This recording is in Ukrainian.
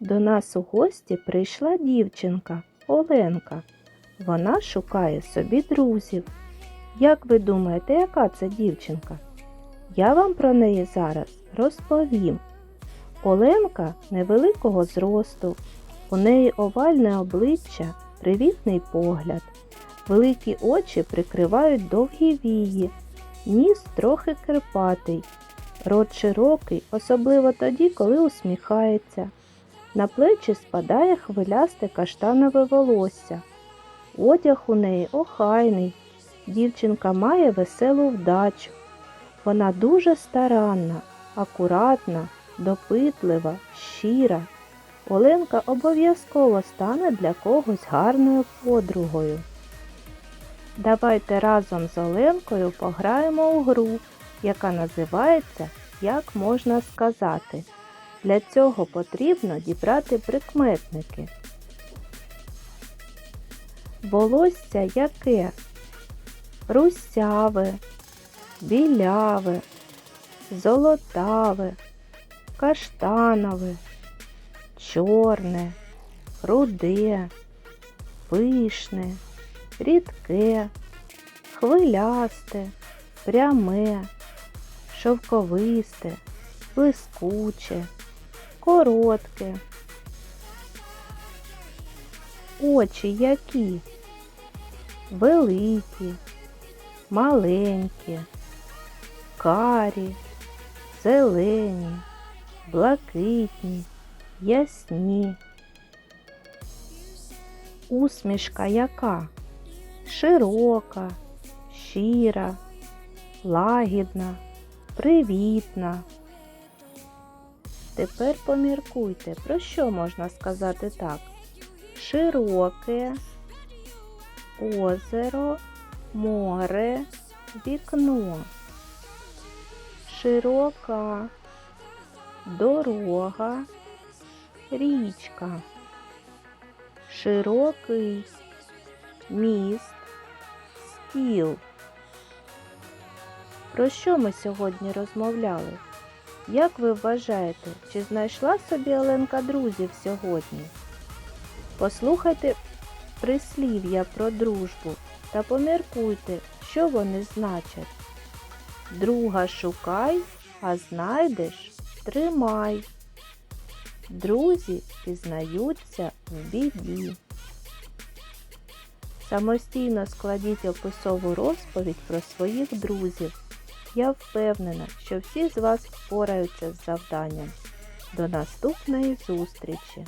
До нас у гості прийшла дівчинка Оленка. Вона шукає собі друзів. Як ви думаєте, яка це дівчинка? Я вам про неї зараз розповім. Оленка невеликого зросту, у неї овальне обличчя, привітний погляд. Великі очі прикривають довгі вії, ніс трохи кирпатий, рот широкий, особливо тоді, коли усміхається. На плечі спадає хвилясте каштанове волосся. Одяг у неї охайний. Дівчинка має веселу вдачу. Вона дуже старанна, акуратна, допитлива, щира. Оленка обов'язково стане для когось гарною подругою. Давайте разом з Оленкою пограємо у гру, яка називається Як можна сказати. Для цього потрібно дібрати прикметники. Волосся яке? Русяве, біляве, золотаве, каштанове, чорне, руде, пишне, рідке, хвилясте, пряме, шовковисте, блискуче, коротке. Очі які? Великі, маленькі, карі, зелені, блакитні, ясні. Усмішка яка? Широка, щира, лагідна, привітна. Тепер поміркуйте, про що можна сказати так? Широке, озеро, море, вікно. Широка, дорога, річка. Широкий, міст, стіл. Про що ми сьогодні розмовляли? Як ви вважаєте, чи знайшла собі Оленка друзів сьогодні? Послухайте прислів'я про дружбу та поміркуйте, що вони значать. Друга шукай, а знайдеш тримай. Друзі пізнаються в біді. Самостійно складіть описову розповідь про своїх друзів. Я впевнена, що всі з вас впораються з завданням. До наступної зустрічі!